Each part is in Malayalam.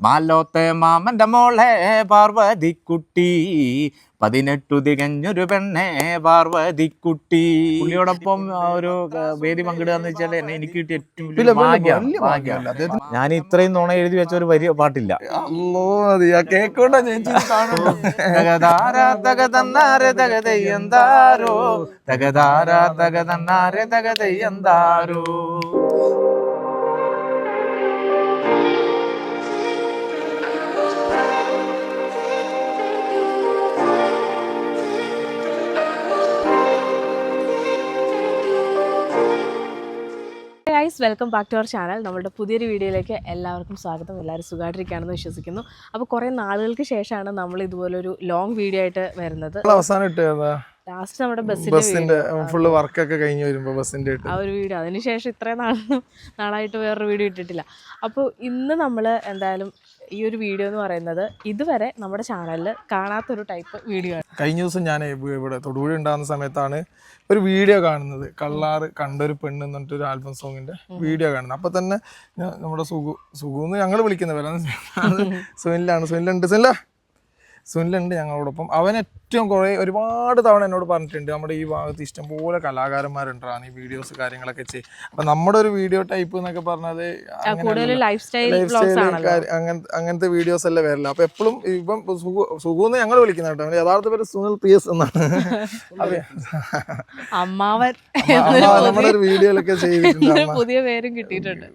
മാലോത്തെ മാമന്റെ മോളെ പാർവതിക്കുട്ടി. പതിനെട്ടു തികഞ്ഞൊരു പെണ്ണെ പാർവതിക്കുട്ടി. പുള്ളിയോടൊപ്പം ഒരു വേദി പങ്കിടുക എന്ന് വെച്ചാൽ എന്നെ എനിക്ക് കിട്ടിയ ഏറ്റവും. ഞാൻ ഇത്രയും നുണ എഴുതി വെച്ച ഒരു വലിയ പാട്ടില്ല. തകതാര തകതന്നാരെ തകതയ്യന്താരോ തകതാര guys welcome back to our channel നമ്മുടെ പുതിയൊരു വീഡിയോയിലേക്ക് എല്ലാവർക്കും സ്വാഗതം. എല്ലാവരും സുഖമായിട്ടിരിക്കുകയാണെന്ന് വിശ്വസിക്കുന്നു. അപ്പോൾ കുറേ നാളുകൾക്ക് ശേഷമാണ് നമ്മൾ ഇതുപോലൊരു ലോങ് വീഡിയോ ആയിട്ട് വരുന്നത്. അവസാനം ലാസ്റ്റ് നമ്മുടെ ബസ്സിന്റെ ഫുള്ള് വർക്കൊക്കെ കഴിഞ്ഞ് വരുമ്പോ ബസ്സിന്റെ ആ ഒരു വീഡിയോ അതിനുശേഷം ഇത്രയും നാളും നാളായിട്ട് വേറൊരു വീഡിയോ ഇട്ടിട്ടില്ല. അപ്പോൾ ഇന്ന് നമ്മൾ എന്തായാലും ഈ ഒരു വീഡിയോ എന്ന് പറയുന്നത് ഇതുവരെ നമ്മുടെ ചാനലിൽ കാണാത്തൊരു ടൈപ്പ് വീഡിയോ ആണ്. കഴിഞ്ഞ ദിവസം ഞാൻ ഇവിടെ തൊടുപുഴ ഉണ്ടാകുന്ന സമയത്താണ് ഒരു വീഡിയോ കാണുന്നത്. കള്ളാറ് കണ്ടൊരു പെണ്ണ് എന്ന് പറഞ്ഞിട്ട് ഒരു ആൽബം സോങ്ങിന്റെ വീഡിയോ കാണുന്നത്. അപ്പൊ തന്നെ നമ്മുടെ സുഖു സുഖു എന്ന് ഞങ്ങൾ വിളിക്കുന്ന പോലെ. സുനിലാണ് സുനിലുണ്ട്. സുനില സുനിലുണ്ട് ഞങ്ങളോടൊപ്പം. അവൻ ഏറ്റവും കുറേ ഒരുപാട് തവണ എന്നോട് പറഞ്ഞിട്ടുണ്ട് നമ്മുടെ ഈ ഭാഗത്ത് ഇഷ്ടംപോലെ കലാകാരന്മാരുണ്ടാണ് ഈ വീഡിയോസ് കാര്യങ്ങളൊക്കെ ചെയ്യും അപ്പൊ നമ്മുടെ ഒരു വീഡിയോ ടൈപ്പ് എന്നൊക്കെ പറഞ്ഞത് ലൈഫ് സ്റ്റൈൽ അങ്ങനത്തെ അങ്ങനത്തെ വീഡിയോസ് അല്ലേ വരില്ല അപ്പൊ എപ്പോഴും ഇപ്പം സുഖു എന്ന് ഞങ്ങൾ വിളിക്കുന്ന കേട്ടോ. യഥാർത്ഥ പേര് സുനിൽ പി എസ് എന്നാണ് അമ്മാവൻ നമ്മുടെ ഒരു വീഡിയോയിലൊക്കെ ചെയ്തിട്ടുണ്ട് പുതിയ പേരും കിട്ടിയിട്ടുണ്ട്.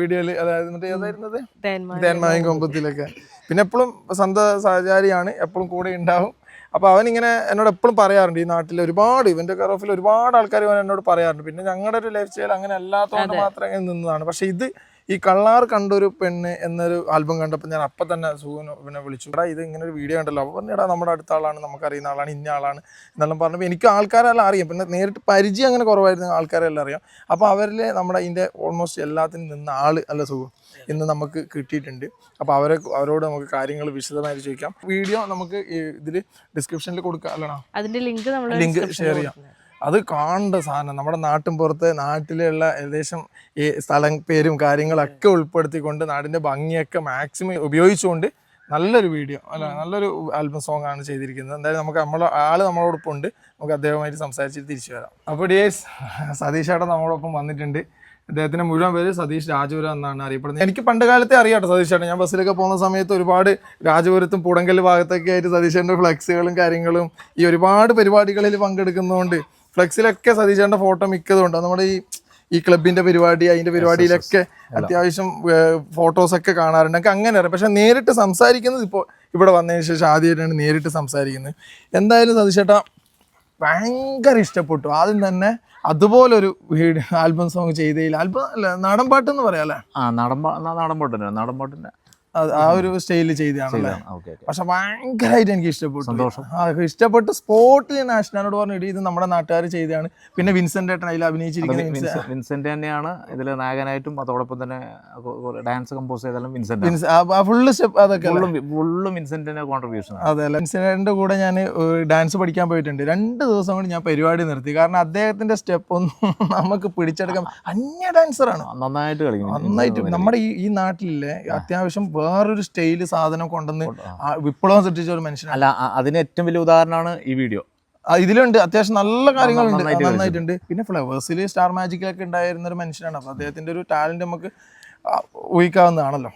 വീഡിയോയിൽ അതായത് മറ്റേ ഏതായിരുന്നത്? തേന്മാ തേന്മായും കൊമ്പത്തിലൊക്കെ. പിന്നെ എപ്പോഴും സന്ത സഹചാരിയാണ് എപ്പോഴും കൂടെ ഉണ്ടാവും. അപ്പോൾ അവൻ ഇങ്ങനെ എന്നോട് എപ്പോഴും പറയാറുണ്ട് ഈ നാട്ടിൽ ഒരുപാട് ഇവന്റെ കറോഫിൽ ഒരുപാട് ആൾക്കാർ ഇവൻ എന്നോട് പറയാറുണ്ട്. പിന്നെ ഞങ്ങളുടെ ഒരു ലൈഫ് സ്റ്റൈൽ അങ്ങനെ അല്ലാത്തതുകൊണ്ട് മാത്രമേ നിന്നതാണ്. പക്ഷേ ഇത് ഈ കള്ളാർ കണ്ടൊരു പെണ്ണ് എന്നൊരു ആൽബം കണ്ടപ്പോൾ ഞാൻ അപ്പം തന്നെ സുഖന പിന്നെ വിളിച്ചു. എടാ ഇത് ഇങ്ങനെ ഒരു വീഡിയോ കണ്ടല്ലോ. അപ്പോൾ പറഞ്ഞു നമ്മുടെ അടുത്ത ആളാണ് നമുക്കറിയുന്ന ആളാണ് ഇന്ന ആളാണ് എന്നെല്ലാം പറഞ്ഞപ്പോൾ എനിക്ക് ആൾക്കാരെല്ലാം അറിയാം. പിന്നെ നേരിട്ട് പരിചയം അങ്ങനെ കുറവായിരുന്നു ആൾക്കാരെല്ലാം അറിയാം. അപ്പോൾ അവരിൽ നമ്മുടെ ഇതിന്റെ ഓൾമോസ്റ്റ് എല്ലാത്തിനും നിന്ന ആൾ അല്ല സുഖം ഇന്ന് നമുക്ക് കിട്ടിയിട്ടുണ്ട്. അപ്പോൾ അവരെ അവരോട് നമുക്ക് കാര്യങ്ങൾ വിശദമായിട്ട് ചോദിക്കാം. വീഡിയോ നമുക്ക് ഇതിൽ ഡിസ്ക്രിപ്ഷനിൽ കൊടുക്കാം അല്ലണോ അതിന്റെ ലിങ്ക് നമ്മൾ ലിങ്ക് ഷെയർ ചെയ്യാം. അത് കാണേണ്ട സാധനം. നമ്മുടെ നാട്ടിൻ പുറത്ത് നാട്ടിലുള്ള ഏകദേശം ഈ സ്ഥലം പേരും കാര്യങ്ങളൊക്കെ ഉൾപ്പെടുത്തിക്കൊണ്ട് നാടിന്റെ ഭംഗിയൊക്കെ മാക്സിമം ഉപയോഗിച്ചുകൊണ്ട് നല്ലൊരു വീഡിയോ അല്ല നല്ലൊരു ആൽബം സോങ് ആണ് ചെയ്തിരിക്കുന്നത്. എന്തായാലും നമുക്ക് നമ്മൾ ആൾ നമ്മളോടൊപ്പം ഉണ്ട് നമുക്ക് അദ്ദേഹമായിട്ട് സംസാരിച്ചിട്ട് തിരിച്ചു വരാം. അപ്പോൾ ഡിയേഴ്സ് സതീഷ് ഏട്ടൻ നമ്മളോടൊപ്പം വന്നിട്ടുണ്ട്. അദ്ദേഹത്തിന്റെ മുഴുവൻ പേര് സതീഷ് രാജപുരം എന്നാണ് അറിയപ്പെടുന്നത്. എനിക്ക് പണ്ട് കാലത്തെ അറിയാട്ടോ സതീഷ് ചേട്ടൻ ഞാൻ ബസ്സിലൊക്കെ പോകുന്ന സമയത്ത് ഒരുപാട് രാജപുരത്തും പൂടങ്കൽ ഭാഗത്തൊക്കെ ആയിട്ട് സതീഷേന്റെ ഫ്ലെക്സുകളും കാര്യങ്ങളും ഈ ഒരുപാട് പരിപാടികളിൽ പങ്കെടുക്കുന്നതുകൊണ്ട് ഫ്ലെക്സിലൊക്കെ സതീശന്റെ ഫോട്ടോ മിക്കതുണ്ട് നമ്മുടെ ഈ ഈ ക്ലബിന്റെ പരിപാടി അതിന്റെ പരിപാടിയിലൊക്കെ അത്യാവശ്യം ഫോട്ടോസ് ഒക്കെ കാണാറുണ്ട്. എനിക്ക് അങ്ങനെ അറിയാം. പക്ഷെ നേരിട്ട് സംസാരിക്കുന്നത് ഇപ്പോൾ ഇവിടെ വന്നതിന് ശേഷം ആദ്യമായിട്ടാണ് നേരിട്ട് സംസാരിക്കുന്നത്. എന്തായാലും സതീശേട്ടാ ഭയങ്കര ഇഷ്ടപ്പെട്ടു. ആദ്യം തന്നെ അതുപോലൊരു ആൽബം സോങ് ചെയ്തതിൽ ആൽബം അല്ല നാടൻ പാട്ട് എന്ന് പറയാം അല്ലേ? ആ നാടൻ നാടൻ നാടൻ തന്നെ നാടൻ പാട്ടിന്റെ അത് ആ ഒരു സ്റ്റൈലിൽ ചെയ്താണല്ലേ പക്ഷെ ഭയങ്കരമായിട്ട് എനിക്ക് ഇഷ്ടപ്പെട്ടു. സന്തോഷം. ഇഷ്ടപ്പെട്ട് സ്പോട്ടിൽ ഞാൻ ആഷ്നാനോട് പറഞ്ഞു "എടീ, ഇത് നമ്മുടെ നാട്ടുകാർ ചെയ്താണ് പിന്നെ വിൻസെന്റ് ഏട്ടൻ അതിൽ അഭിനയിച്ചിരിക്കുന്നത് വിൻസെന്റ് തന്നെയാണ് ഇതിൽ നായകനായിട്ടും അതോടൊപ്പം തന്നെ ഡാൻസ് കമ്പോസ് ചെയ്താലും വിൻസെന്റ് ഫുള്ള് സ്റ്റെപ്പ് അതൊക്കെ? ഫുള്ളും വിൻസെന്റിന്റെ കോൺട്രിബ്യൂഷൻ അതെ അല്ല. വിൻസെന്റിന്റെ കൂടെ ഞാൻ ഡാൻസ് പഠിക്കാൻ പോയിട്ടുണ്ട്. രണ്ട് ദിവസം കൊണ്ട് ഞാൻ പരിപാടി നിർത്തി. കാരണം അദ്ദേഹത്തിന്റെ സ്റ്റെപ്പ് ഒന്നും നമുക്ക് പിടിച്ചെടുക്കാൻ അന്യ ഡാൻസറാണ് നന്നായിട്ട് കളിക്കും നന്നായിട്ട്. നമ്മുടെ ഈ ഈ നാട്ടിലെ അത്യാവശ്യം വേറൊരു സ്റ്റൈൽ സാധനം കൊണ്ടുവന്ന് വിപ്ലവം സൃഷ്ടിച്ച ഒരു മനുഷ്യൻ അല്ല അതിന് ഏറ്റവും വലിയ ഉദാഹരണമാണ് ഈ വീഡിയോ. ഇതിലുണ്ട്. അത്യാവശ്യം നല്ല കാര്യങ്ങളുണ്ട്. നന്നായിട്ടുണ്ട്. പിന്നെ ഫ്ലവേഴ്സിൽ സ്റ്റാർ മാജിക്കിലൊക്കെ ഉണ്ടായിരുന്ന ഒരു മനുഷ്യനാണ്. അപ്പോൾ അദ്ദേഹത്തിന്റെ ഒരു ടാലന്റ് നമുക്ക് ഊഹിക്കാവുന്നതാണല്ലോ.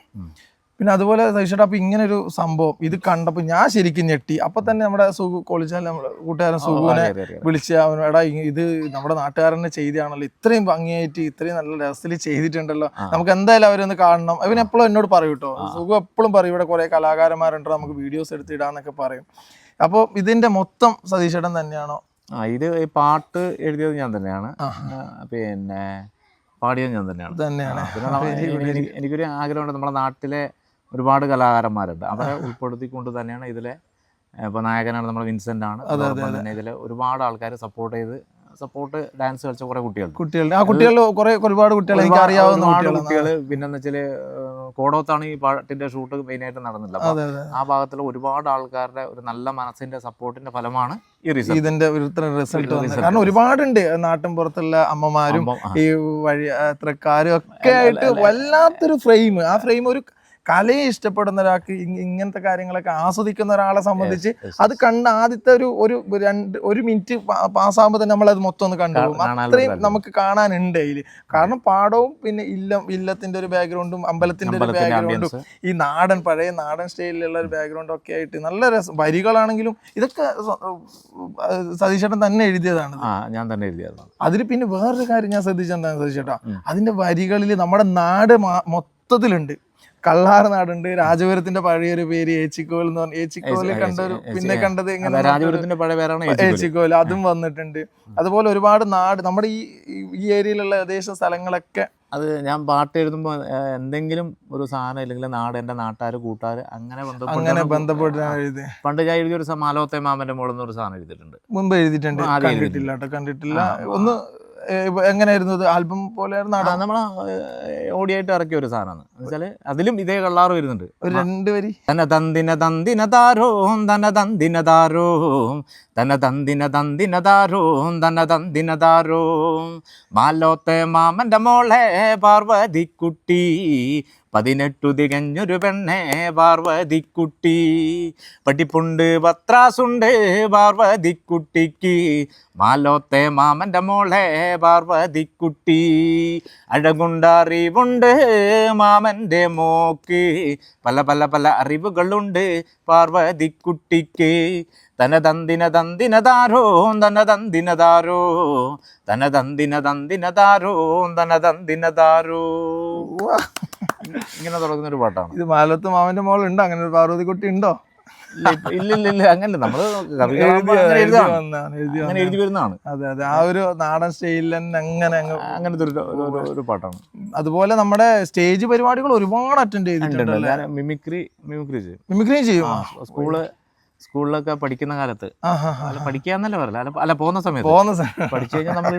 പിന്നെ അതുപോലെ സഹിച്ചിട്ട് അപ്പൊ ഇങ്ങനെ ഒരു സംഭവം. ഇത് കണ്ടപ്പോൾ ഞാൻ ശരിക്കും ഞെട്ടി. അപ്പൊ തന്നെ നമ്മുടെ സുഖു കൊളിച്ചാൽ നമ്മുടെ കൂട്ടുകാരൻ സുഖുവിനെ വിളിച്ച് അവൻ എടാ ഇത് നമ്മുടെ നാട്ടുകാരനെ ചെയ്താണല്ലോ ഇത്രയും ഭംഗിയായിട്ട് ഇത്രയും നല്ല രസത്തിൽ ചെയ്തിട്ടുണ്ടല്ലോ. നമുക്ക് എന്തായാലും അവരൊന്ന് കാണണം. അവൻ എപ്പോഴും എന്നോട് പറയും കേട്ടോ സുഖം എപ്പോഴും പറയും ഇവിടെ കുറെ കലാകാരന്മാരുണ്ടോ നമുക്ക് വീഡിയോസ് എടുത്തിടാന്നൊക്കെ പറയും. അപ്പോൾ ഇതിന്റെ മൊത്തം സതീശേട്ടൻ തന്നെയാണോ? ആ ഇത് ഈ പാട്ട് എഴുതിയത് ഞാൻ തന്നെയാണ്. പിന്നെ പാടിയത് ഞാൻ തന്നെയാണ്. തന്നെയാണ്. എനിക്കൊരു ആഗ്രഹമുണ്ട് നമ്മുടെ നാട്ടിലെ ഒരുപാട് കലാകാരന്മാരുണ്ട്. അവരെ ഉൾപ്പെടുത്തിക്കൊണ്ട് തന്നെയാണ് ഇതിലെ ഇപ്പോൾ നായകനാണ് നമ്മുടെ വിൻസെന്റ് ആണ്. അതോടൊപ്പം തന്നെ ഇതിൽ ഒരുപാട് ആൾക്കാർ സപ്പോർട്ട് ചെയ്ത് സപ്പോർട്ട് ഡാൻസ് കളിച്ച കുറെ കുട്ടികൾ കുട്ടികളുടെ ആ കുട്ടികളിൽ കുറെ ഒരുപാട് കുട്ടികൾ എനിക്ക് അറിയാവുന്ന കുട്ടികൾ പിന്നെന്ന് വെച്ചാൽ കോടോത്താണ് ഈ പാട്ടിന്റെ ഷൂട്ട് മെയിനായിട്ട് നടന്നില്ല. ആ ഭാഗത്തുള്ള ഒരുപാട് ആൾക്കാരുടെ ഒരു നല്ല മനസ്സിന്റെ സപ്പോർട്ടിന്റെ ഫലമാണ് ഇതിന്റെ റിസൾട്ട്. കാരണം ഒരുപാടുണ്ട്. നാട്ടിൻ പുറത്തുള്ള അമ്മമാരും ഈ വഴി അത്രക്കാരും ഒക്കെ ആയിട്ട് വല്ലാത്തൊരു ഫ്രെയിം ആ ഫ്രെയിം ഒരു കലയെ ഇഷ്ടപ്പെടുന്ന ഒരാൾക്ക് ഇങ്ങനത്തെ കാര്യങ്ങളൊക്കെ ആസ്വദിക്കുന്ന ഒരാളെ സംബന്ധിച്ച് അത് കണ്ട ആദ്യത്തെ ഒരു ഒരു രണ്ട് ഒരു മിനിറ്റ് പാസ്സാകുമ്പോൾ തന്നെ നമ്മളത് മൊത്തം ഒന്ന് കണ്ടു അത്രയും നമുക്ക് കാണാനുണ്ട് അതിൽ കാരണം പാടവും പിന്നെ ഇല്ലം ഇല്ലത്തിന്റെ ഒരു ബാക്ക്ഗ്രൗണ്ടും അമ്പലത്തിന്റെ ഒരു ബാക്ക്ഗ്രൗണ്ടും ഈ നാടൻ പഴയ നാടൻ സ്റ്റൈലിലുള്ള ഒരു ബാക്ക്ഗ്രൗണ്ടും ഒക്കെ ആയിട്ട് നല്ല രസം. വരികളാണെങ്കിലും ഇതൊക്കെ സതീശേട്ടൻ തന്നെ എഴുതിയതാണ് ഞാൻ തന്നെ എഴുതിയതാണ്. അതിൽ പിന്നെ വേറൊരു കാര്യം ഞാൻ ശ്രദ്ധിച്ചിട്ടുണ്ടായിരുന്നു സതീശേട്ടാ. അതിന്റെ വരികളിൽ നമ്മുടെ നാട് മൊത്തത്തിലുണ്ട്. കള്ളാർ നാടുണ്ട് രാജപുരത്തിന്റെ പഴയൊരു പേര് ഏച്ചിക്കോൽ എന്ന് പറഞ്ഞു. ഏച്ചിക്കോൽ ഏച്ചി- കണ്ടൊരു പിന്നെ കണ്ടത് എങ്ങനെ രാജപുരത്തിന്റെ പഴയ പേരാണ്. ഏച്ചിക്കോൽ. അതും വന്നിട്ടുണ്ട്. അതുപോലെ ഒരുപാട് നാട് നമ്മുടെ ഈ ഈ ഏരിയയിലുള്ള ഏകദേശം സ്ഥലങ്ങളൊക്കെ അത് ഞാൻ പാട്ട് എഴുതുമ്പോൾ എന്തെങ്കിലും ഒരു സാധനം ഇല്ലെങ്കിൽ നാട് എന്റെ നാട്ടുകാർ കൂട്ടുകാർ അങ്ങനെ അങ്ങനെ ബന്ധപ്പെട്ട് എഴുതി. പണ്ട് ഞാൻ എഴുതിയ ഒരു സമാലോത്തെ മാലോത്തെ മാമന്റെ മോളെന്ന് ഒരു സാധനം എഴുതിയിട്ടുണ്ട്. മുമ്പ് എഴുതിയിട്ടുണ്ട്. കണ്ടിട്ടില്ല കണ്ടിട്ടില്ല. ഒന്ന് എങ്ങനെയായിരുന്നു ഇത്? ആൽബം പോലെ നമ്മൾ ഓടിയായിട്ട് ഇറക്കിയ ഒരു സാധനമാണ്. വെച്ചാൽ അതിലും ഇതേ കള്ളാറ് വരുന്നുണ്ട്. ഒരു രണ്ട് വരി. തന തന്തിന തന്തിന താരോം തന തന്തിന താരോം തന തന്തിന തന്തിന താരോം തന തന്തിന താരോം മാലോത്തെ മാമന്റെ മോളെ പാർവതിക്കുട്ടി. പതിനെട്ടു തികഞ്ഞൊരു പെണ്ണെ പാർവതിക്കുട്ടി. പട്ടിപ്പുണ്ട് പത്രാസുണ്ട് പാർവതിക്കുട്ടിക്ക്. മാലോത്തെ മാമന്റെ മോളെ പാർവതിക്കുട്ടി. അഴകുണ്ടറിവുണ്ട് മാമന്റെ മോക്ക്. പല പല പല അറിവുകളുണ്ട് പാർവതിക്കുട്ടിക്ക്. തന തന്തിന തന്തിന താരോ തന തന്തിന താരോ തന തന്തിന തന്തിന താരോ തന തന്തിന താരോ ഉവ്വ. ഇങ്ങനെ തുടങ്ങുന്ന ഒരു പാട്ടാണ്. ഇത് മാലത്ത് മാമന്റെ മോൾ ഉണ്ടോ അങ്ങനെ ഒരു പാർവതി കുട്ടി ഉണ്ടോ? ഇല്ല ഇല്ല ഇല്ല ഇല്ല. അങ്ങനെ നമ്മൾ അങ്ങനെ എഴുതി വരുന്നതാണ്. അതെ അതെ. ആ ഒരു നാടൻ സ്റ്റൈലിൽ തന്നെ അങ്ങനെ അങ്ങ് അങ്ങനത്തെ ഒരു പാട്ടാണ്. അതുപോലെ നമ്മുടെ സ്റ്റേജ് പരിപാടികൾ ഒരുപാട് അറ്റൻഡ്. ചെയ്തിട്ടുണ്ട് മിമിക്രി മിമിക്രി ചെയ്യും. മിമിക്രിയും ചെയ്യും. സ്കൂൾ സ്കൂളിലൊക്കെ പഠിക്കുന്ന കാലത്ത്. പഠിക്കാന്നല്ല പറയല. അല്ല പോകുന്ന സമയത്ത്. പോകുന്ന സമയം. പഠിച്ചു കഴിഞ്ഞാൽ നമ്മൾ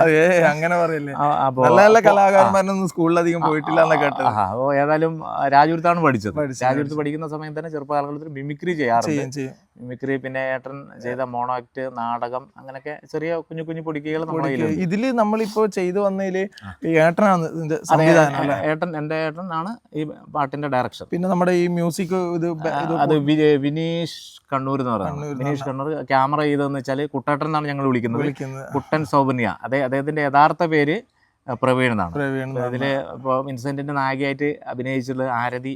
അതെ അങ്ങനെ പറയല്ലേ. നല്ല നല്ല കലാകാരന്മാരൊന്നും സ്കൂളിലധികം പോയിട്ടില്ല എന്നൊക്കെ ഏതായാലും ആ, രാജപുരത്താണ് പഠിച്ചത്. രാജപുരത്ത് പഠിക്കുന്ന സമയത്ത് തന്നെ ചെറുപ്പകാലത്തിൽ മിമിക്രി ചെയ്യാറുണ്ട്. ചെയ്യും ചെയ്യും. മിമിക്രി പിന്നെ ഏട്ടൻ ചെയ്ത മോണോ ആക്ട് നാടകം അങ്ങനെയൊക്കെ ചെറിയ കുഞ്ഞു കുഞ്ഞു പൊടിക്കകൾ ഇതിൽ നമ്മളിപ്പോ ചെയ്തു വന്നതിൽ ഏട്ടനാണ് ഏട്ടൻ എന്റെ ഏട്ടൻ ആണ് ഈ പാട്ടിന്റെ ഡയറക്ഷൻ. പിന്നെ നമ്മുടെ ഈ മ്യൂസിക് ഇത് അത് വിനീഷ് കണ്ണൂർ എന്ന് പറയുന്നത്. വിനീഷ് കണ്ണൂർ ക്യാമറ ചെയ്തതെന്ന് വെച്ചാൽ കുട്ടേട്ടൻ എന്നാണ് ഞങ്ങൾ വിളിക്കുന്നത്. കുട്ടൻ സൗബന്യ അതെ അദ്ദേഹത്തിന്റെ യഥാർത്ഥ പേര് പ്രവീൺ എന്നാണ്. ഇതിൽ ഇപ്പോൾ ഇൻസെന്റിന്റെ നായികയായിട്ട് അഭിനയിച്ചിട്ടുള്ളത് ആരതി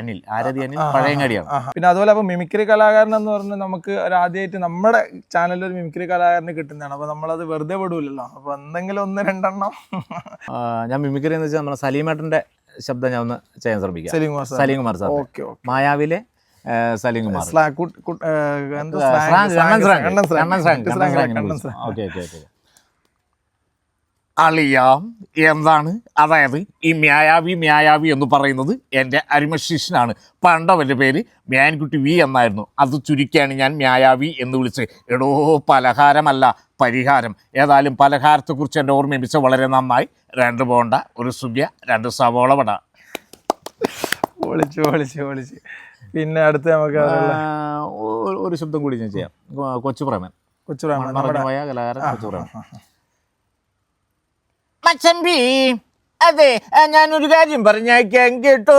അനിൽ ആരതി അനിൽ പഴയങ്ങാടിയാണ് പിന്നെ അതുപോലെ അപ്പൊ മിമിക്രി കലാകാരൻ എന്ന് പറഞ്ഞാൽ നമുക്ക് ഒരു ആദ്യമായിട്ട് നമ്മുടെ ചാനലിൽ ഒരു മിമിക്രി കലാകാരന് കിട്ടുന്നതാണ്. അപ്പൊ നമ്മളത് വെറുതെ വിടൂലല്ലോ. അപ്പൊ എന്തെങ്കിലും ഒന്ന് രണ്ടെണ്ണം. ഞാൻ മിമിക്രി എന്ന് വെച്ചാൽ നമ്മുടെ സലീമേട്ടന്റെ ശബ്ദം ഞാൻ ഒന്ന് ചെയ്യാൻ ശ്രമിക്കാം. Saleem Kumar sir. Saleem Kumar sir. Okay മായാവിലെ Saleem Kumar. Okay okay okay. അളിയാം എന്താണ്? അതായത് ഈ മ്യായാവി മ്യായാവി എന്ന് പറയുന്നത് എന്റെ അരിമശിഷ്യനാണ് പണ്ടവന്റെ പേര് മ്യാൻകുട്ടി വി എന്നായിരുന്നു. അത് ചുരുക്കിയാണ് ഞാൻ മ്യായാവി എന്ന് വിളിച്ച് എടോ പലഹാരമല്ല പരിഹാരം. ഏതായാലും പലഹാരത്തെക്കുറിച്ച് എന്റെ ഓർമ്മ എമിച്ച വളരെ നന്നായി. രണ്ട് ബോണ്ട ഒരു സുബ്യ രണ്ട് സവോള വട. പൊളിച്ച് പൊളിച്ച് പൊളിച്ച് പിന്നെ അടുത്ത് നമുക്ക് ഒരു- ശബ്ദം കൂടി ഞാൻ ചെയ്യാം. കൊച്ചുപ്രേമൻ. കൊച്ചു റാം നമ്മുടെ മറന്നുപോയ കലാകാരൻ കൊച്ചുപ്രേമൻ. ആ. മച്ചമ്പി അതെ ഞാനൊരു കാര്യം പറഞ്ഞേക്കാം കേട്ടോ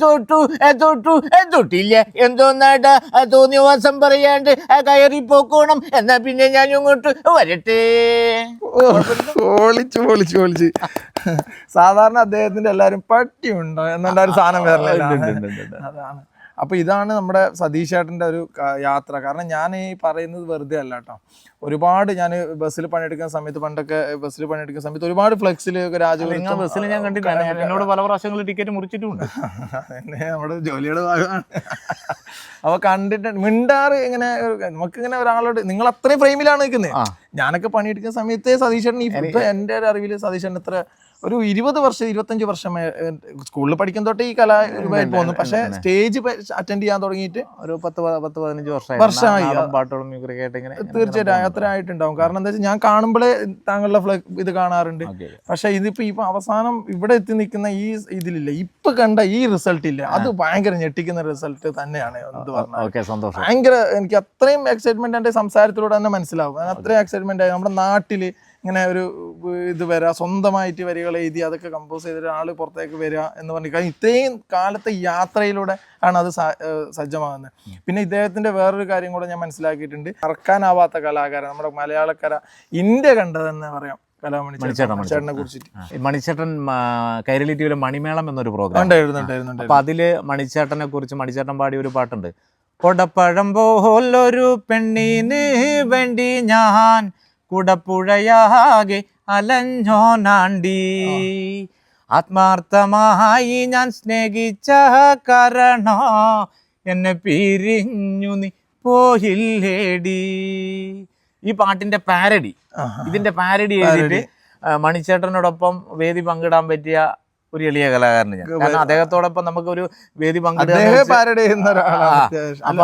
തൊട്ടു തൊട്ടു തൊട്ടില്ല. എന്തോന്നാടാ ആ, തോന്നിയ വാസം പറയാണ്ട് കയറി പോക്കോണം എന്നാ പിന്നെ ഞാൻ ഇങ്ങോട്ട് വരട്ടെ. ഓ, പൊളിച്ച് പൊളിച്ച് പൊളിച്ച് സാധാരണ അദ്ദേഹത്തിന്റെ എല്ലാരും പട്ടിയുണ്ടോ ഒരു സാധനം വരലല്ല അതാണ്. അപ്പൊ ഇതാണ് നമ്മുടെ സതീഷ് ചേട്ടന്റെ ഒരു യാത്ര. കാരണം ഞാൻ ഈ പറയുന്നത് വെറുതെ അല്ല കേട്ടോ ഒരുപാട് ഞാൻ ബസ്സിൽ പണിയെടുക്കുന്ന സമയത്ത് പണ്ടൊക്കെ ബസ്സിൽ പണിയെടുക്കുന്ന സമയത്ത് ഒരുപാട് ഫ്ലെക്സിൽ രാജപുരത്തും ബസ്സിൽ ഞാൻ കണ്ടിട്ടുണ്ട് എന്നോട് പല പ്രാവശ്യങ്ങളിൽ ടിക്കറ്റ് മുറിച്ചിട്ടുണ്ട്. നമ്മുടെ ജോലിയുടെ ഭാഗമാണ്. അപ്പൊ കണ്ടിട്ട് മിണ്ടാറ് ഇങ്ങനെ നമുക്ക് ഇങ്ങനെ ഒരാളോട് നിങ്ങൾ അത്രയും ഫ്രെയിമിലാണ് നിൽക്കുന്നത് ഞാനൊക്കെ പണിയെടുക്കുന്ന സമയത്ത് സതീശൻ ഈ എന്റെ ഒരു അറിവിൽ സതീശൻ എത്ര ഒരു ഇരുപത് വർഷം ഇരുപത്തഞ്ച് വർഷം സ്കൂളിൽ പഠിക്കുന്ന തൊട്ട് ഈ കല പോകുന്നു. പക്ഷെ സ്റ്റേജ് അറ്റൻഡ് ചെയ്യാൻ തുടങ്ങിയിട്ട് ഒരു പത്ത് പത്ത് പതിനഞ്ച് വർഷമായി. വർഷമായി. പാട്ടുകളും മ്യൂസിക് ആയിട്ട് ഇങ്ങനെ തീർച്ചയായിട്ടും അത്ര ആയിട്ടുണ്ടാവും. കാരണം എന്താ വെച്ചാൽ ഞാൻ കാണുമ്പോഴേ താങ്കളുടെ ഇത് കാണാറുണ്ട്. പക്ഷേ ഇതിപ്പോ ഇപ്പൊ അവസാനം ഇവിടെ എത്തി നിൽക്കുന്ന ഈ ഇതിലില്ല. ഇപ്പൊ കണ്ട ഈ റിസൾട്ട് ഇല്ല. അത് ഭയങ്കര ഞെട്ടിക്കുന്ന റിസൾട്ട് തന്നെയാണ് എന്ത് പറഞ്ഞാൽ ഭയങ്കര എനിക്ക് അത്രയും എക്സൈറ്റ്മെന്റ് എന്റെ സംസാരത്തിലൂടെ തന്നെ മനസ്സിലാവും. അത്രയും എക്സൈറ്റ്മെന്റ് ആയി. നമ്മുടെ നാട്ടിൽ ഇങ്ങനെ ഒരു ഇത് വരിക സ്വന്തമായിട്ട് വരികൾ എഴുതി അതൊക്കെ കമ്പോസ് ചെയ്ത ഒരാൾ പുറത്തേക്ക് വരിക എന്ന് പറഞ്ഞു കാരണം ഇത്രയും കാലത്തെ യാത്രയിലൂടെ ആണ് അത് സജ്ജമാകുന്നത്. പിന്നെ ഇദ്ദേഹത്തിന്റെ വേറൊരു കാര്യം കൂടെ ഞാൻ മനസ്സിലാക്കിയിട്ടുണ്ട്. മറക്കാനാവാത്ത കലാകാരൻ നമ്മുടെ മലയാളക്കര ഇന്ത്യ കണ്ടതെന്ന് പറയാം. മണിച്ചേട്ടൻ, കുറിച്ചിട്ട്. കൈരളി ടിവിയിലെ മണിമേളം എന്നൊരു പ്രോഗ്രാം അപ്പൊ അതിൽ മണിച്ചേട്ടനെ കുറിച്ച് മണിച്ചേട്ടൻ പാടിയ ഒരു പാട്ടുണ്ട്. കൊടപ്പഴം പോലൊരു പെണ്ണിന് വേണ്ടി ഞാൻ കുടപ്പുഴയാകെ അലഞ്ഞോനാണ്ടി ആത്മാർത്ഥമായി ഞാൻ സ്നേഹിച്ച കാരണോ എന്നെ പിരിഞ്ഞു നീ പോയില്ലേടി. ഈ പാട്ടിന്റെ പാരഡി ഇതിന്റെ പാരഡി എഴുതിയിട്ട് മണിച്ചേട്ടനോടൊപ്പം വേദി പങ്കിടാൻ പറ്റിയ ഒരു എളിയ കലാകാരന് ഞാൻ. കാരണം അദ്ദേഹത്തോടൊപ്പം നമുക്ക് ഒരു വേദി പങ്കിടാൻ അപ്പൊ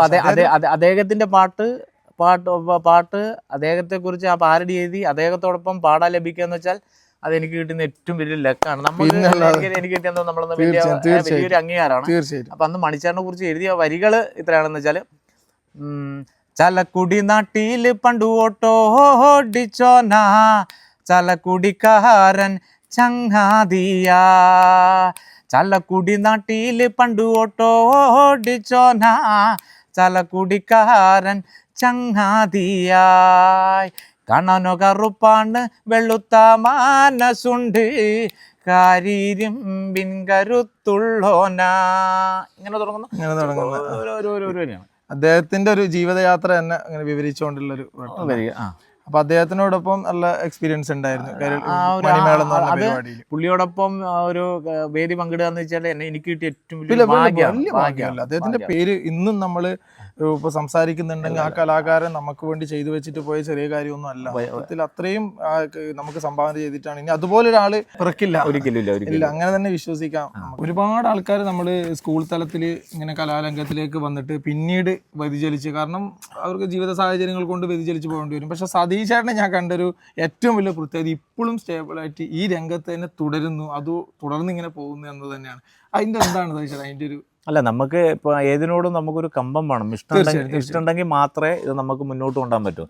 അദ്ദേഹത്തിന്റെ പാട്ട് പാട്ട് പാട്ട് അദ്ദേഹത്തെ കുറിച്ച് ആ പാരഡി എഴുതി അദ്ദേഹത്തോടൊപ്പം പാടാൻ ലഭിക്കുക എന്ന് വെച്ചാൽ അത് എനിക്ക് കിട്ടുന്ന ഏറ്റവും വലിയ ലക്കാണ് നമ്മൾ. എനിക്ക് കിട്ടിയത് നമ്മളൊന്ന് വലിയ. വലിയൊരു അംഗീകാരമാണ് അപ്പൊ അന്ന് മണിച്ചാറിനെ കുറിച്ച് എഴുതിയ വരികൾ ഇത്രയാണെന്ന് വെച്ചാൽ ചലക്കുടി നാട്ടിൽ പണ്ടു ഓട്ടോ ഓടിച്ചോനാ ചലക്കുടിക്കാരൻ ചങ്ങാതിയാ ചലക്കുടി നാട്ടിൽ പണ്ടു ഓട്ടോ ഓടിച്ചോനാ ചലക്കുടിക്കാരൻ ചങ്ങാതിയായി. കണനു കറുപ്പാണ് വെളുത്ത മാനസുണ്ട്. കാരീരിമ്പിൻ കരുത്തുള്ളോനാ. ഇങ്ങനെ തുടങ്ങുന്നു. ഇങ്ങനെ തുടങ്ങുന്നു. അദ്ദേഹത്തിന്റെ ഒരു ജീവിതയാത്ര തന്നെ അങ്ങനെ വിവരിച്ചുകൊണ്ടുള്ള ഒരു അപ്പൊ അദ്ദേഹത്തിനോടൊപ്പം നല്ല എക്സ്പീരിയൻസ് ഉണ്ടായിരുന്നു. അത് പുള്ളിയോടൊപ്പം ഒരു വേദി പങ്കിടുക എന്ന് വെച്ചാൽ എനിക്ക് കിട്ടിയ ഏറ്റവും വലിയ ഭാഗ്യമല്ല. അദ്ദേഹത്തിന്റെ പേര് ഇന്നും നമ്മൾ ഇപ്പൊ സംസാരിക്കുന്നുണ്ടെങ്കിൽ ആ കലാകാരൻ നമുക്ക് വേണ്ടി ചെയ്തു വെച്ചിട്ട് പോയ ചെറിയ കാര്യമൊന്നും അല്ല വ- അത്രയും നമുക്ക് സംഭാവന ചെയ്തിട്ടാണ്. ഇനി അതുപോലെ ഒരാൾ പിറക്കില്ല ഇല്ല അങ്ങനെ തന്നെ വിശ്വസിക്കാം. ഒരുപാട് ആൾക്കാർ നമ്മൾ സ്കൂൾ തലത്തിൽ ഇങ്ങനെ കലാരംഗത്തിലേക്ക് വന്നിട്ട് പിന്നീട് വ്യതിചലിച്ച് കാരണം അവർക്ക് ജീവിത സാഹചര്യങ്ങൾ കൊണ്ട് വ്യതിചലിച്ച് പോകേണ്ടി വരും. പക്ഷെ സതീഷ് ഞാൻ കണ്ടൊരു ഏറ്റവും വലിയ പ്രത്യേകത ഇപ്പോഴും സ്റ്റേബിൾ ആയിട്ട് ഈ രംഗത്ത് തന്നെ തുടരുന്നു. അത് തുടർന്ന് ഇങ്ങനെ പോകുന്നു എന്ന് തന്നെയാണ്. അതിന്റെ എന്താണ് സതീഷ് ചേട്ടാ? അതിന്റെ ഒരു അല്ല നമുക്ക് ഇപ്പൊ ഏതിനോടും നമുക്കൊരു കമ്പം വേണം. ഇഷ്ടം ഇഷ്ടമുണ്ടെങ്കിൽ. ഇഷ്ടമുണ്ടെങ്കിൽ മാത്രമേ ഇത് നമുക്ക് മുന്നോട്ട് കൊണ്ടുപോകാൻ പറ്റൂ.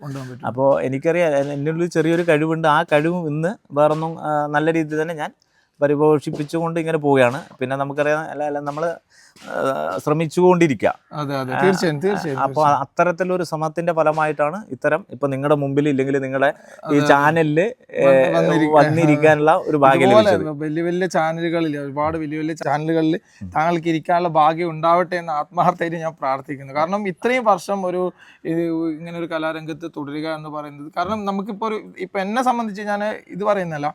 അപ്പോൾ എനിക്കറിയാം എന്റെ ഉള്ളിൽ ചെറിയൊരു കഴിവുണ്ട്. ആ കഴിവ് ഇന്ന് വേറൊന്നും നല്ല രീതിയിൽ തന്നെ ഞാൻ പരിപോഷിപ്പിച്ചുകൊണ്ട് ഇങ്ങനെ പോവുകയാണ്. പിന്നെ നമുക്കറിയാം അല്ല അല്ല നമ്മൾ ശ്രമിച്ചുകൊണ്ടിരിക്കുക തീർച്ചയായും തീർച്ചയായും അപ്പോൾ അത്തരത്തിലൊരു ശ്രമത്തിന്റെ ഫലമായിട്ടാണ് ഇത്തരം ഇപ്പൊ നിങ്ങളുടെ മുമ്പിൽ ഇല്ലെങ്കിൽ നിങ്ങളുടെ ഈ ചാനലിൽ ചാനലിൽ വന്നിരിക്കാനുള്ള ഒരു ഭാഗ്യം വലിയ വലിയ ചാനലുകളിൽ ഒരുപാട് വലിയ വലിയ ചാനലുകളിൽ താങ്കൾക്ക് ഇരിക്കാനുള്ള ഭാഗ്യം ഉണ്ടാവട്ടെ എന്ന് ആത്മാർത്ഥമായിട്ട് ഞാൻ പ്രാർത്ഥിക്കുന്നു. കാരണം ഇത്രയും വർഷം ഒരു ഇങ്ങനെ ഒരു കലാരംഗത്ത് തുടരുക എന്ന് പറയുന്നത് കാരണം നമുക്കിപ്പോൾ ഒരു ഇപ്പം എന്നെ സംബന്ധിച്ച് ഞാൻ ഇത് പറയുന്നല്ല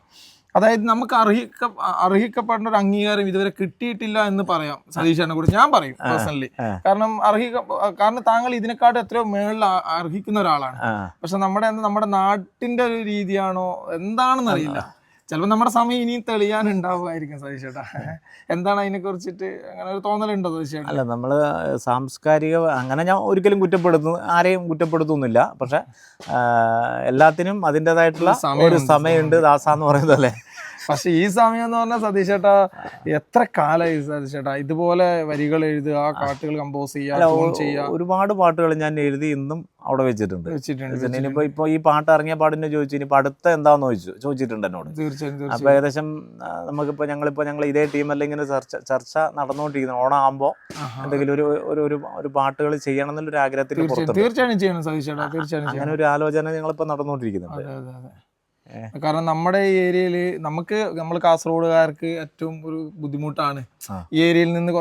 അതായത് നമുക്ക് അർഹിക്ക അർഹിക്കപ്പെടേണ്ട ഒരു അംഗീകാരം ഇതുവരെ കിട്ടിയിട്ടില്ല എന്ന് പറയാം സതീശനെ കുറിച്ച്. ഞാൻ പറയും പേഴ്സണലി കാരണം അർഹിക്ക കാരണം താങ്കൾ ഇതിനെക്കാട്ടും എത്രയോ മേളിൽ അർഹിക്കുന്ന ഒരാളാണ്. പക്ഷെ നമ്മുടെ നമ്മുടെ നാട്ടിന്റെ ഒരു രീതിയാണോ എന്താണെന്ന് അറിയില്ല ചിലപ്പോൾ നമ്മുടെ സമയം ഇനിയും തെളിയാനുണ്ടാവുമായിരിക്കും സതീഷ് ചേട്ടാ. എന്താണ് അതിനെ കുറിച്ചിട്ട് അങ്ങനെ ഒരു തോന്നലുണ്ടോ സതീഷ് ചേട്ടാ? അല്ല നമ്മൾ സാംസ്കാരിക അങ്ങനെ ഞാൻ ഒരിക്കലും കുറ്റപ്പെടുത്തുന്നു ആരെയും കുറ്റപ്പെടുത്തുന്നില്ല. പക്ഷെ എല്ലാത്തിനും അതിന്റെതായിട്ടുള്ള ഒരു സമയമുണ്ട്. ദാസ എന്ന് പറയുന്നത് അല്ലേ പക്ഷെ ഈ സമയം എന്ന് പറഞ്ഞാൽ സതീഷ് ചേട്ടാ എത്ര കാലമായി സതീഷ് ചേട്ടാ ഇതുപോലെ വരികൾ എഴുതുക പാട്ടുകൾ കമ്പോസ് ചെയ്യുക ഒരുപാട് പാട്ടുകൾ ഞാൻ എഴുതി ഇന്നും അവിടെ വെച്ചിട്ടുണ്ട്. വെച്ചിട്ടുണ്ട് ഇനിയിപ്പോ ഇപ്പൊ ഈ പാട്ട് ഇറങ്ങിയ പാടിനെ ചോദിച്ചു ഇനി അടുത്ത എന്താന്ന് ചോദിച്ചു ചോദിച്ചിട്ടുണ്ട് എന്നോട്. തീർച്ചയായും അപ്പൊ ഏകദേശം നമുക്കിപ്പോ ഞങ്ങളിപ്പോ ഞങ്ങൾ ഇതേ ടീം അല്ലെങ്കിൽ ഇങ്ങനെ ചർച്ച ചർച്ച നടന്നുകൊണ്ടിരിക്കുന്നു. ഓണാകുമ്പോ. എന്തെങ്കിലും ഒരു ഒരു ഒരു ഒരു പാട്ടുകൾ ചെയ്യണം എന്നുള്ളൊരു ആഗ്രഹത്തിൽ തീർച്ചയായും ചെയ്യണം സതീഷ് ചേട്ടാ തീർച്ചയായും അങ്ങനെ ഒരു ആലോചന ഞങ്ങളിപ്പോ നടന്നുകൊണ്ടിരിക്കുന്നുണ്ട്. കാരണം നമ്മുടെ ഈ ഏരിയയിൽ നമുക്ക് നമ്മൾ കാസർഗോഡുകാർക്ക് ഏറ്റവും ഒരു ബുദ്ധിമുട്ടാണ്. ഈ ഏരിയയിൽ നിന്ന്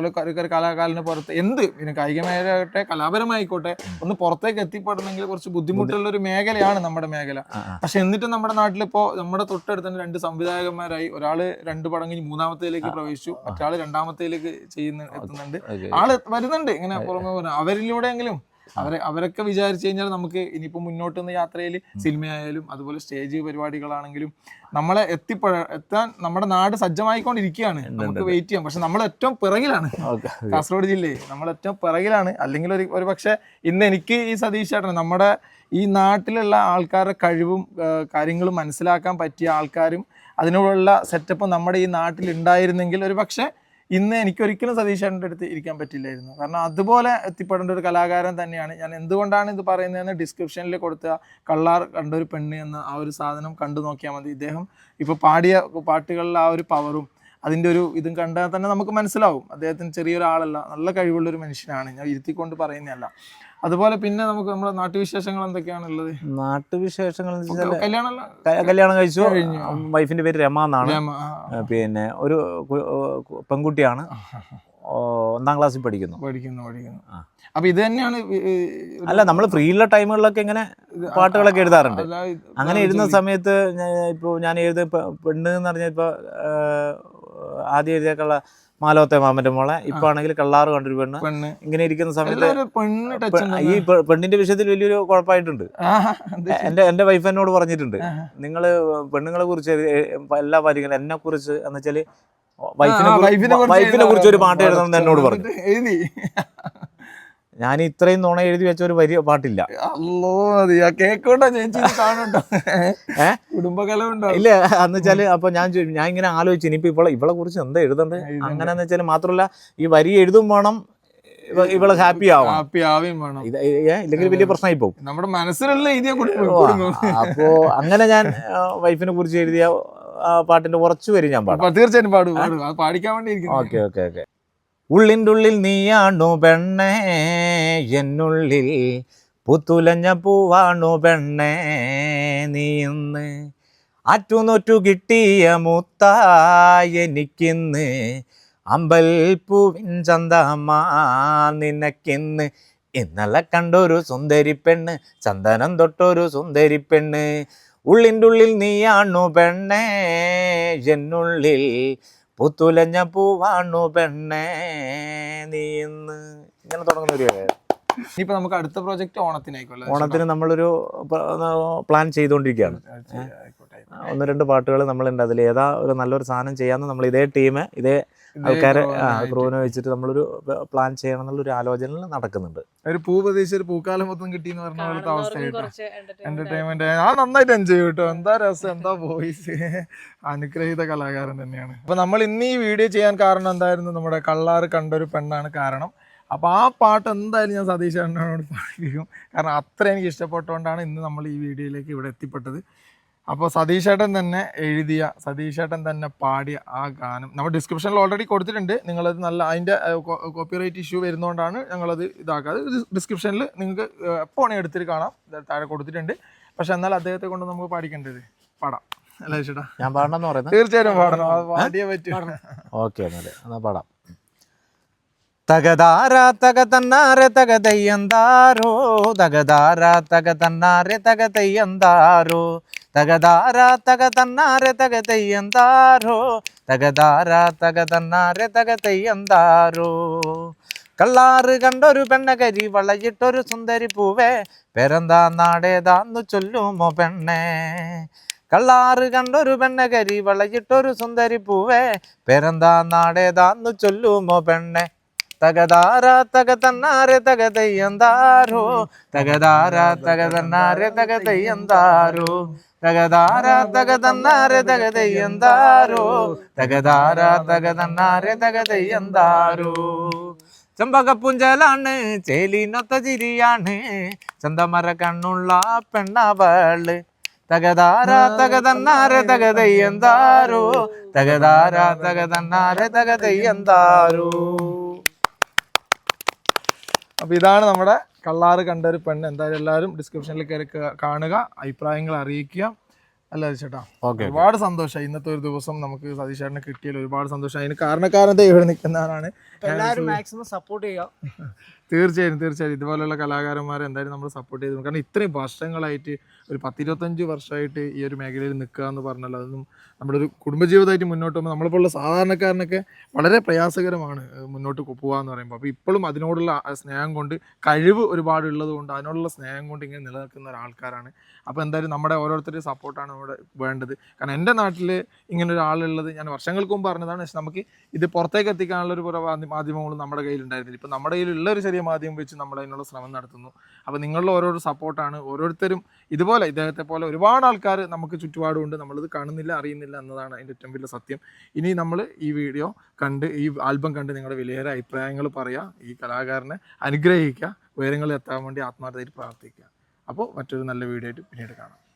കലാകാലിന് പുറത്ത് എന്ത്? പിന്നെ കായികമേഖലയാകട്ടെ കലാപരമായിക്കോട്ടെ ഒന്ന് പുറത്തേക്ക് എത്തിപ്പെടണമെങ്കിൽ കുറച്ച് ബുദ്ധിമുട്ടുള്ള ഒരു മേഖലയാണ് നമ്മുടെ മേഖല. പക്ഷെ എന്നിട്ടും നമ്മുടെ നാട്ടിലിപ്പോ നമ്മുടെ തൊട്ടടുത്ത് തന്നെ രണ്ട് സംവിധായകന്മാരായി. ഒരാൾ രണ്ട് പടം കഴിഞ്ഞ് മൂന്നാമത്തേലേക്ക് പ്രവേശിച്ചു. മറ്റാൾ രണ്ടാമത്തേലേക്ക് ചെയ്യുന്ന എത്തുന്നുണ്ട്. ആൾ വരുന്നുണ്ട്. ഇങ്ങനെ പുറമെ അവരിലൂടെ അവരിലൂടെയെങ്കിലും അവരെ അവരൊക്കെ വിചാരിച്ചു കഴിഞ്ഞാൽ നമുക്ക് ഇനിയിപ്പോൾ മുന്നോട്ട് നിന്ന് യാത്രയിൽ സിനിമയായാലും അതുപോലെ സ്റ്റേജ് പരിപാടികളാണെങ്കിലും നമ്മളെ എത്തിപ്പഴ എത്താൻ നമ്മുടെ നാട് സജ്ജമായിക്കൊണ്ടിരിക്കുകയാണ്. നമുക്ക് വെയിറ്റ് ചെയ്യാം. പക്ഷെ നമ്മൾ ഏറ്റവും പിറകിലാണ്. കാസർഗോഡ് ജില്ലയിൽ നമ്മൾ ഏറ്റവും പിറകിലാണ്. അല്ലെങ്കിൽ ഒരു ഒരു പക്ഷേ ഇന്ന് എനിക്ക് ഈ സതീഷ് ചേട്ടൻ നമ്മുടെ ഈ നാട്ടിലുള്ള ആൾക്കാരുടെ കഴിവും കാര്യങ്ങളും മനസ്സിലാക്കാൻ പറ്റിയ ആൾക്കാരും അതിനോടുള്ള സെറ്റപ്പ് നമ്മുടെ ഈ നാട്ടിൽ ഉണ്ടായിരുന്നെങ്കിൽ ഒരു പക്ഷേ ഇന്ന് എനിക്ക് ഒരിക്കലും സതീഷേട്ടന്റെ അടുത്ത് ഇരിക്കാൻ പറ്റില്ലായിരുന്നു. കാരണം അതുപോലെ എത്തിപ്പെടേണ്ട ഒരു കലാകാരൻ തന്നെയാണ്. ഞാൻ എന്തുകൊണ്ടാണ് ഇത് പറയുന്നതെന്ന് ഡിസ്ക്രിപ്ഷനിൽ കൊടുത്ത കള്ളാർ കണ്ടൊരു പെണ്ണ് എന്ന ആ ഒരു സാധനം കണ്ടു നോക്കിയാൽ മതി. ഇദ്ദേഹം ഇപ്പോൾ പാടിയ പാട്ടുകളിലെ ആ ഒരു പവറും അതിന്റെ ഒരു ഇതും കണ്ടാൽ തന്നെ നമുക്ക് മനസ്സിലാവും. അദ്ദേഹത്തിന് ചെറിയൊരാളല്ല നല്ല കഴിവുള്ള ഒരു മനുഷ്യനാണ്. ഞാൻ ഇരുത്തിക്കൊണ്ട് പറയുന്നതല്ല. അതുപോലെ പിന്നെ നമുക്ക് നമ്മുടെ നാട്ടുവിശേഷങ്ങൾ എന്തൊക്കെയാണുള്ളത്? നാട്ടുവിശേഷങ്ങൾ കല്യാണം കല്യാണം കഴിച്ചു. വൈഫിന്റെ പേര് രമ എന്നാണ്. പിന്നെ ഒരു പെൺകുട്ടിയാണ്. ഒന്നാം ക്ലാസ്സിൽ പഠിക്കുന്നു. പഠിക്കുന്നു പഠിക്കുന്നു. അപ്പൊ ഇത് തന്നെയാണ് അല്ല നമ്മൾ ഫ്രീ ഉള്ള ടൈമുകളിലൊക്കെ ഇങ്ങനെ പാട്ടുകളൊക്കെ എഴുതാറുണ്ട്. അങ്ങനെ എഴുതുന്ന സമയത്ത് ഇപ്പൊ ഞാൻ എഴുതിയ പെണ്ണ് എന്ന് പറഞ്ഞാൽ ഇപ്പോൾ ആദ്യം എഴുതിയേക്കുള്ള മാലോത്തെ മാമന്റെ മോളെ. ഇപ്പൊ ആണെങ്കിൽ കള്ളാറ് കണ്ടൊരു പെണ്ണ്. ഇങ്ങനെ ഇരിക്കുന്ന സമയത്ത് ഈ പെണ്ണിന്റെ വിഷയത്തിൽ വലിയൊരു കുഴപ്പമായിട്ടുണ്ട്. എന്റെ എന്റെ വൈഫ് എന്നോട് പറഞ്ഞിട്ടുണ്ട്. നിങ്ങൾ നിങ്ങൾ പെണ്ണുങ്ങളെ കുറിച്ച് എല്ലാ കാര്യങ്ങളും എന്നെ കുറിച്ച് എന്ന് വെച്ചാൽ വൈഫിനെ വൈഫിനെ കുറിച്ച് ഒരു പാട്ട് എഴുതണം എന്ന് എന്നോട് പറഞ്ഞു. ഞാൻ ഇത്രയും നുണ എഴുതി വെച്ച ഒരു വലിയ പാട്ടില്ല. അല്ലോ കേക്കോട്ടോ ചേച്ചി കാണുണ്ടോ ഇല്ല എന്ന് വെച്ചാൽ അപ്പൊ ഞാൻ ഞാൻ ഇങ്ങനെ ആലോചിച്ചു ഇനിയിപ്പോ ഇവളെ ഇവളെ കുറിച്ച് എന്താ എഴുതണ്ടേ? അങ്ങനെ അങ്ങനെന്ന് വെച്ചാൽ മാത്രമല്ല ഈ വരി എഴുതും വേണം ഇവൾ ഹാപ്പി ആവും. ഹാപ്പി ആവുകയും വേണം. ഇല്ലെങ്കിൽ വലിയ പ്രശ്നമായി പോകും. നമ്മുടെ മനസ്സിലുള്ള അപ്പോ അങ്ങനെ ഞാൻ വൈഫിനെ കുറിച്ച് എഴുതിയ പാട്ടിന്റെ കുറച്ച് വരി ഞാൻ പാടും. തീർച്ചയായിട്ടും പാടും പാടിക്കാൻ വേണ്ടി ഓക്കെ ഓക്കെ ഓക്കെ. ഉള്ളിന്റെ ഉള്ളിൽ നീയാണു പെണ്ണേ എന്നുള്ളിൽ പുത്തുലഞ്ഞ പൂവാണു പെണ്ണേ നീ ഇന്ന് അറ്റുനൊറ്റു കിട്ടിയ മുത്തായ എനിക്കിന്ന് അമ്പൽപ്പൂവിൻ ചന്തമാ നിനക്കിന്ന് ഇന്നലെ കണ്ടൊരു സുന്ദരി പെണ്ണ് ചന്ദനം തൊട്ടൊരു സുന്ദരി പെണ്ണ്. ഉള്ളിന്റെ ഉള്ളിൽ നീയാണു പെണ്ണേ എന്നുള്ളിൽ പുത്തുലഞ്ഞ പൂവാണു പെണ്ണേ നീ ഇന്ന്. ഇങ്ങനെ തുടങ്ങുന്ന ഒരു ഇനിയിപ്പോ നമുക്ക് അടുത്ത പ്രോജക്റ്റ് ഓണത്തിനായിക്കോട്ടെ ഓണത്തിന് നമ്മളൊരു പ്ലാൻ ചെയ്തുകൊണ്ടിരിക്കുകയാണ് ഒന്ന് രണ്ട് പാട്ടുകൾ നമ്മളുണ്ട്. അതിൽ ഏതാ ഒരു നല്ലൊരു സാധനം ചെയ്യാമെന്ന് നമ്മൾ ഇതേ ടീം ഇതേ ആൾക്കാരെ ക്രൂവിനെ വെച്ചിട്ട് നമ്മളൊരു പ്ലാൻ ചെയ്യണം എന്നുള്ളൊരു ആലോചന നടക്കുന്നുണ്ട്. ഒരു പൂ പ്രതീക്ഷ ഒരു പൂക്കാലം മൊത്തം കിട്ടി എന്ന് പറഞ്ഞ പോലത്തെ അവസ്ഥയായിട്ട് എന്റർടൈൻമെന്റ് ആ നന്നായിട്ട് എൻജോയ് കേട്ടോ. എന്താ രസം എന്താ വോയിസ് അനുഗ്രഹീത കലാകാരൻ തന്നെയാണ്. അപ്പൊ നമ്മൾ ഇന്ന് ഈ വീഡിയോ ചെയ്യാൻ കാരണം എന്തായിരുന്നു? നമ്മുടെ കള്ളാറ് കണ്ടൊരു പെണ്ണാണ് കാരണം. അപ്പൊ ആ പാട്ട് എന്തായാലും ഞാൻ സതീഷ് ചേട്ടനോട് പാടിക്കും കാരണം അത്ര എനിക്ക് ഇഷ്ടപ്പെട്ടുകൊണ്ടാണ് ഇന്ന് നമ്മൾ ഈ വീഡിയോയിലേക്ക് ഇവിടെ എത്തിപ്പെട്ടത്. അപ്പോൾ സതീഷ് ചേട്ടൻ തന്നെ എഴുതിയ സതീഷ് ചേട്ടൻ തന്നെ പാടിയ ആ ഗാനം നമ്മൾ ഡിസ്ക്രിപ്ഷനിൽ ഓൾറെഡി കൊടുത്തിട്ടുണ്ട്. നിങ്ങളത് നല്ല അതിന്റെ കോപ്പിറൈറ്റ് ഇഷ്യൂ വരുന്നതുകൊണ്ടാണ് ഞങ്ങളത് ഇതാക്കാതെ ഡിസ്ക്രിപ്ഷനിൽ നിങ്ങൾക്ക് എപ്പോൾ വേണേൽ എടുത്തിട്ട് കാണാം. താഴെ കൊടുത്തിട്ടുണ്ട്. പക്ഷെ എന്നാൽ അദ്ദേഹത്തെ കൊണ്ട് നമുക്ക് പാടിക്കേണ്ടത് പാടാം. അല്ലേ ചേട്ടാ? ഞാൻ പാടണമെന്ന് പറയുന്നത്? തീർച്ചയായിട്ടും പാടണം. പാടിയേ പറ്റും. ഓക്കെ എന്നാൽ എന്നാ പാടാം. തകതാര തക തന്നാരെ തക തെയ്യന്താരോ തകതാര തക തന്നാരെ തക തെയ്യന്താരോ തകതാര തക തന്നാരെ തക തെയ്യന്താരോ തകതാര തക തന്നാരെ തക തെയ്യന്താരോ കള്ളാറ് കണ്ടൊരു പെണ്ണകരി വളയിട്ടൊരു സുന്ദരി പൂവേ. പെരന്താ നാടേതാന്നു ചൊല്ലുമോ പെണ്ണേ? കള്ളാറ് കണ്ടൊരു പെണ്ണകരി വളയിട്ടൊരു സുന്ദരി പൂവേ. പെരന്താ നാടേതാന്നു ചൊല്ലുമോ പെണ്ണെ? തകതാര തക തന്നാരെ തക തെയ്യന്താരോ തകതാര തക തന്നാരെ തക തെയ്യന്താരോ തകതാര തക തകതയ്യന്താരോ? തക തെയ്യന്താരോ തകതാര തക തകതയ്യന്താരോ? തക ചെമ്പകപ്പുഞ്ചലാണ് ചേലിനൊത്ത ചിരിയാണ്. ചന്തമര കണ്ണുള്ള പെണ്ണവൾ. തകതാര തക തകതയ്യന്താരോ? തക തെയ്യന്താരോ തകതാര തക തന്നാരെ അപ്പൊ ഇതാണ് നമ്മുടെ കള്ളാറ് കണ്ടൊരു പെണ്ണ്. എന്തായാലും എല്ലാവരും ഡിസ്ക്രിപ്ഷനിൽ കയറി കാണുക അഭിപ്രായങ്ങൾ അറിയിക്കുക. അല്ല ചേട്ടാ? ഓക്കെ ഒരുപാട് സന്തോഷമായി ഇന്നത്തെ ഒരു ദിവസം നമുക്ക് സതീഷ് ചേട്ടനെ കിട്ടിയാലും ഒരുപാട് സന്തോഷം അതിന് കാരണക്കാരൻ ഇവിടെ നിൽക്കുന്നവരാണ് എല്ലാവരും മാക്സിമം സപ്പോർട്ട് ചെയ്യുക തീർച്ചയായും തീർച്ചയായും. ഇതുപോലെയുള്ള കലാകാരന്മാരെ എന്തായാലും നമ്മൾ സപ്പോർട്ട് ചെയ്തു. കാരണം ഇത്രയും വർഷങ്ങളായിട്ട് ഒരു പത്തിരുപത്തഞ്ച് വർഷമായിട്ട് ഈ ഒരു മേഖലയിൽ നിൽക്കുക എന്ന് പറഞ്ഞാൽ അതൊന്നും നമ്മുടെ ഒരു കുടുംബജീവിതമായിട്ട് മുന്നോട്ട് പോകുമ്പോൾ നമ്മളിപ്പോഴുള്ള സാധാരണക്കാരനൊക്കെ വളരെ പ്രയാസകരമാണ് മുന്നോട്ട് പോകുക എന്ന് പറയുമ്പോൾ. അപ്പോൾ ഇപ്പോഴും അതിനോടുള്ള സ്നേഹം കൊണ്ട് കഴിവ് ഒരുപാട് ഉള്ളത് കൊണ്ട് അതിനോടുള്ള സ്നേഹം കൊണ്ട് ഇങ്ങനെ നിലനിൽക്കുന്ന ഒരാൾക്കാരാണ്. അപ്പോൾ എന്തായാലും നമ്മുടെ ഓരോരുത്തരുടെയും സപ്പോർട്ടാണ് നമ്മുടെ വേണ്ടത്. കാരണം എന്റെ നാട്ടിൽ ഇങ്ങനെ ഒരാളുള്ളത് ഞാൻ വർഷങ്ങൾക്ക് മുമ്പ് പറഞ്ഞതാണ് പക്ഷെ നമുക്ക് ഇത് പുറത്തേക്ക് എത്തിക്കാനുള്ള ഒരു മാധ്യമങ്ങളും നമ്മുടെ കയ്യിലുണ്ടായിരുന്നില്ല. ഇപ്പോൾ ഇപ്പം നമ്മുടെ കയ്യിലുള്ള ഒരു ചെറിയ മാധ്യമം വെച്ച് നമ്മൾ അതിനുള്ള ശ്രമം നടത്തുന്നു. അപ്പോൾ നിങ്ങളുടെ ഓരോരോ സപ്പോർട്ടാണ്. ഓരോരുത്തരും ഇതുപോലെ ഇദ്ദേഹത്തെ പോലെ ഒരുപാട് ആൾക്കാർ നമുക്ക് ചുറ്റുപാടുമുണ്ട്. നമ്മളിത് കാണുന്നില്ല അറിയുന്നില്ല എന്നതാണ് അതിന്റെ ഏറ്റവും വലിയ സത്യം. ഇനി നമ്മൾ ഈ വീഡിയോ കണ്ട് ഈ ആൽബം കണ്ട് നിങ്ങളുടെ വിലയേറെ അഭിപ്രായങ്ങൾ പറയുക ഈ കലാകാരനെ അനുഗ്രഹിക്കുക. ഉയരങ്ങളിൽ എത്താൻ വേണ്ടി ആത്മാർത്ഥതയിൽ പ്രാർത്ഥിക്കുക. അപ്പോൾ മറ്റൊരു നല്ല വീഡിയോ ആയിട്ട് പിന്നീട് കാണാം.